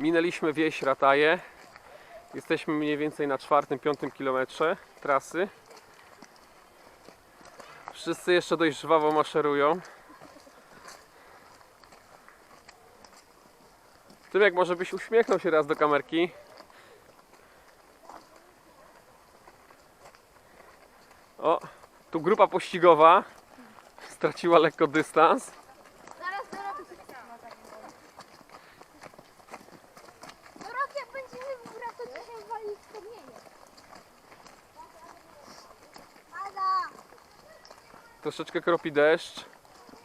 Minęliśmy wieś Rataje. Jesteśmy mniej więcej na czwartym, piątym kilometrze trasy. Wszyscy jeszcze dość żwawo maszerują. Tymek, może byś uśmiechnął się raz do kamerki. O, tu grupa pościgowa straciła lekko dystans. Zaraz Dorotę Dorotę, jak będziemy w górach, to dzisiaj wali wspomnienie. Ada! Troszeczkę kropi deszcz,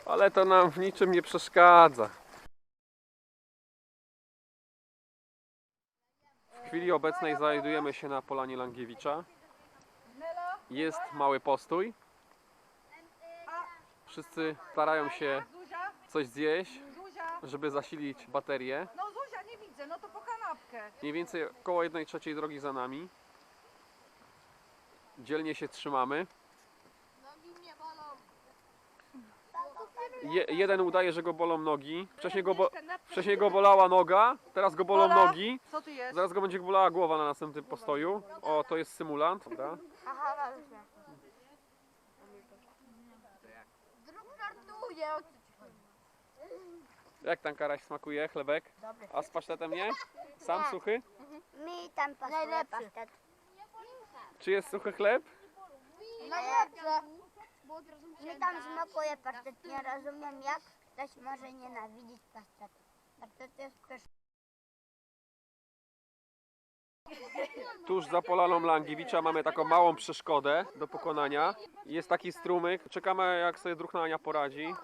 ale to nam w niczym nie przeszkadza. W chwili obecnej znajdujemy się na polanie Langiewicza. Jest mały postój. Wszyscy starają się coś zjeść, żeby zasilić baterię. no Zuzia nie widzę, no to po kanapkę. Mniej więcej około 1 trzeciej drogi za nami. Dzielnie się trzymamy. Nogi mnie bolą. Je, jeden udaje, że go bolą nogi. Wcześniej go, bo, wcześniej go bolała noga, teraz go bolą Pola? nogi. Co tu jest? Zaraz go będzie bolała głowa na następnym postoju. O, to jest symulant. Dobra. Aha, dobrze. Druk żartuje. o co ci chodzi? Jak tam karaś smakuje, chlebek? A z pasztetem nie? Sam suchy? Mi tam pasuje pasztet. Czy jest suchy chleb? Najlepsze. Mi tam smakuje pasztet. Nie rozumiem jak ktoś może nienawidzić pasztetu. Pasztet jest pyszny. Tuż za polaną Langiewicza mamy taką małą przeszkodę do pokonania. Jest taki strumyk. Czekamy jak sobie druh Ania poradzi.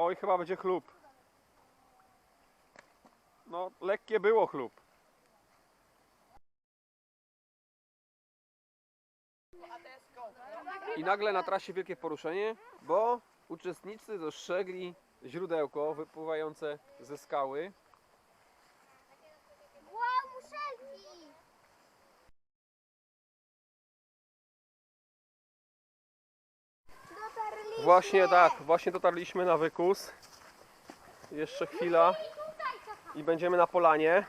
Oj, chyba będzie chlub. No, lekkie było chlub. I nagle na trasie wielkie poruszenie, bo uczestnicy dostrzegli źródełko wypływające ze skały. Właśnie tak, właśnie dotarliśmy na wykus. Jeszcze chwila i będziemy na polanie.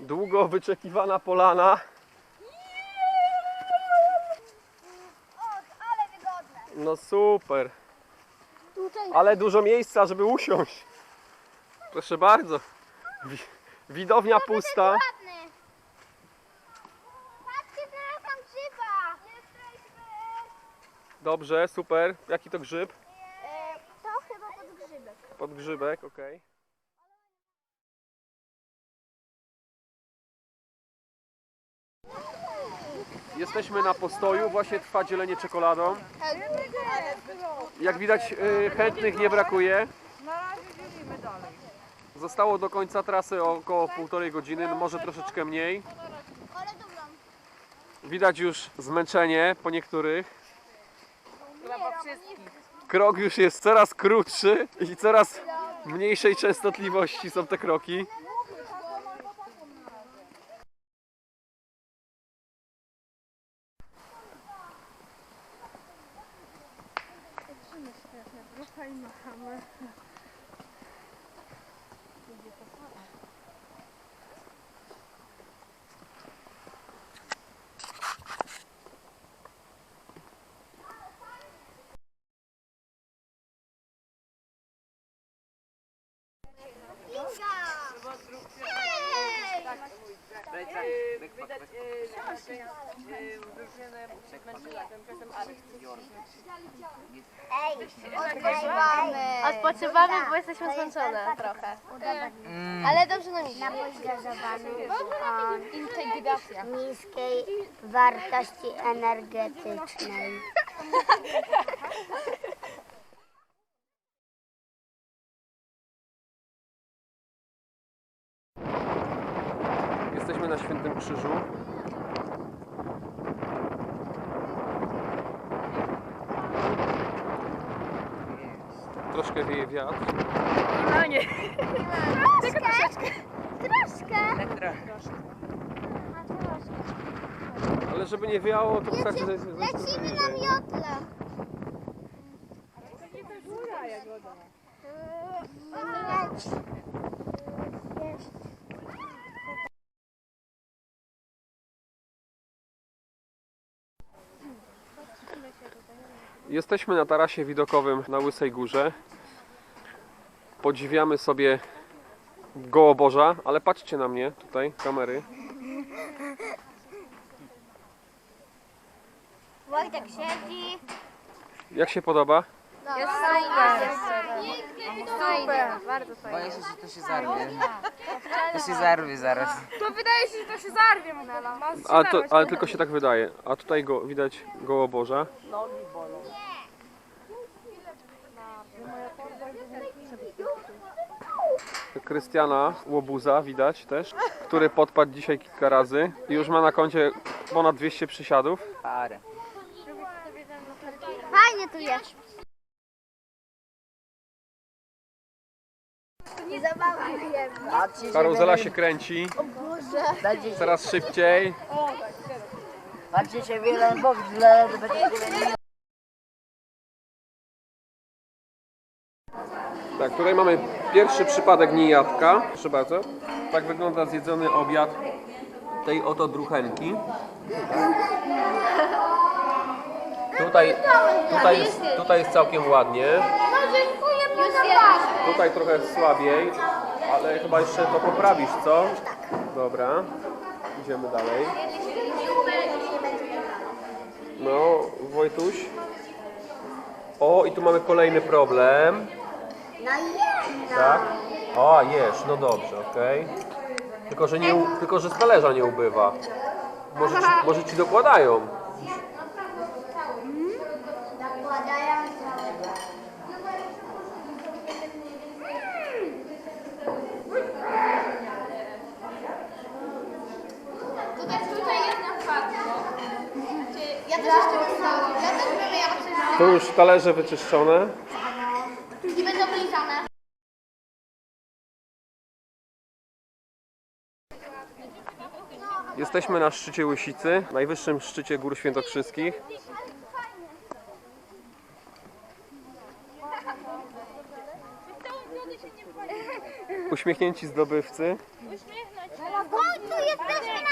Długo wyczekiwana polana. No super. Ale dużo miejsca, żeby usiąść. Proszę bardzo. Wi- Widownia pusta. ładny. Patrzcie, teraz tam grzyba. Jesteśmy. Dobrze, super. Jaki to grzyb? E, to chyba podgrzybek. Podgrzybek, okej. Jesteśmy na postoju, właśnie trwa dzielenie czekoladą. Jak widać y, chętnych nie brakuje. Na razie dzielimy dalej. Zostało do końca trasy około półtorej godziny, no może troszeczkę mniej. Widać już zmęczenie po niektórych. Chyba wszystkich. Krok już jest coraz krótszy i coraz mniejszej częstotliwości są te kroki. Drużynę tymczasem Arek. Ej, odpoczywamy. Odpoczywamy, bo jesteśmy zmęczone trochę. Ale dobrze nam idzie. Napój gazowany o Integracja. niskiej wartości energetycznej. na Świętym Krzyżu. Troszkę wieje wiatr. No nie. Tylko. Troszkę. Tak, troszkę. Ale żeby nie wiało, to wystarczy, że Lecimy na miotle. Góra jagoda. Leci. Jesteśmy na tarasie widokowym na Łysej Górze. Podziwiamy sobie gołoboża, ale patrzcie na mnie tutaj, kamery. Wojtek siedzi. Jak się podoba? Jest fajnie. Fajnie, bardzo fajnie. Boję się, że to się zarwie. To się zarwie zaraz. To wydaje się, że to się zarwie, Manela. Ma A to, ale tylko się tak wydaje. A tutaj go, widać gołoboża. Krystiana Łobuza widać też, który podpadł dzisiaj kilka razy i już ma na koncie ponad 200 przysiadów. Parę. Fajnie tu jest. Karuzela się kręci, coraz szybciej. Patrzcie się wiele źle, to będzie Tak, tutaj mamy pierwszy przypadek niejadka. Proszę bardzo. Tak wygląda zjedzony obiad tej oto druchenki. Tutaj, tutaj, jest, tutaj jest całkiem ładnie. No dziękuję. Tutaj trochę słabiej, ale chyba jeszcze to poprawisz, co? Dobra, idziemy dalej. No, Wojtuś. O, i tu mamy kolejny problem. No jest. Tak? O, jesz, no dobrze, okej. Tylko, że nie, u- tylko, że z talerza nie ubywa. Może ci, może ci dokładają. Zakładają Tutaj, tutaj jest na przykład. Ja też jeszcze dostałam. Ja też będę miała coś. Tu już talerze wyczyszczone. I będą lizane. Jesteśmy na szczycie Łysicy, najwyższym szczycie Gór Świętokrzyskich. Uśmiechnięci zdobywcy. W końcu jesteśmy na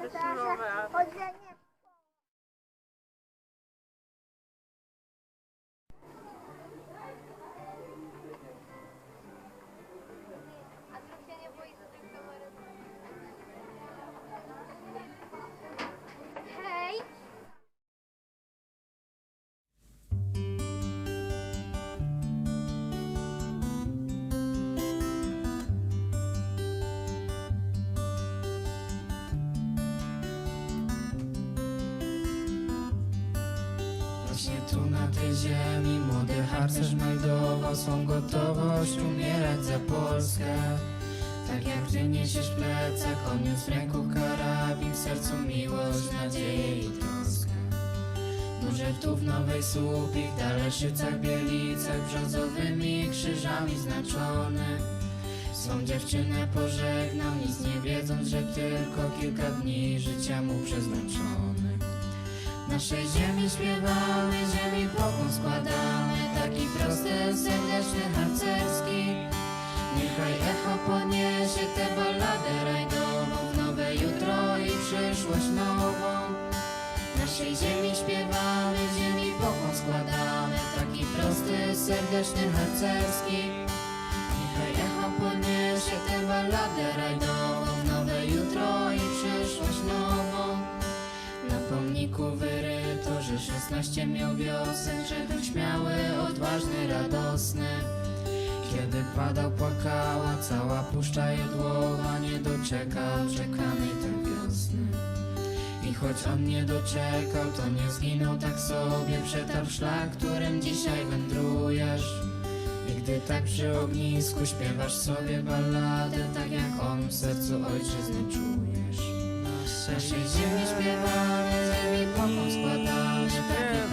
我想是吃火鸡面 tej ziemi młody harcerz znajdował swą gotowość umierać za Polskę. Tak jak ty niesiesz on niósł w ręku karabin, w sercu miłość, nadzieję i troskę. W Nowej Słupik, Daleszycach, Bielicach, brzozowymi krzyżami znaczone. Swą dziewczynę pożegnał, nic nie wiedząc, że tylko kilka dni życia mu przeznaczone. Naszej ziemi śpiewały, ziemi pokłon składamy Taki prosty, serdeczny, harcerski. Niechaj echo poniesie tę balladę rajdową W nowe jutro i przyszłość nową. Naszej ziemi śpiewały, ziemi pokłon składamy Taki prosty, serdeczny, harcerski. Niechaj echo 16 miał wiosen Że był śmiały, odważny, radosny. Kiedy padał, płakała cała puszcza jodłowa Nie doczekał czekanej tę wiosny. I choć on nie doczekał, to nie zginął tak sobie Przetarł szlak, którym dzisiaj wędrujesz. I gdy tak przy ognisku śpiewasz sobie balladę Tak jak on w sercu ojczyzny czujesz Naszej ziemi śpiewamy, ziemi pokłon składamy Taki prosty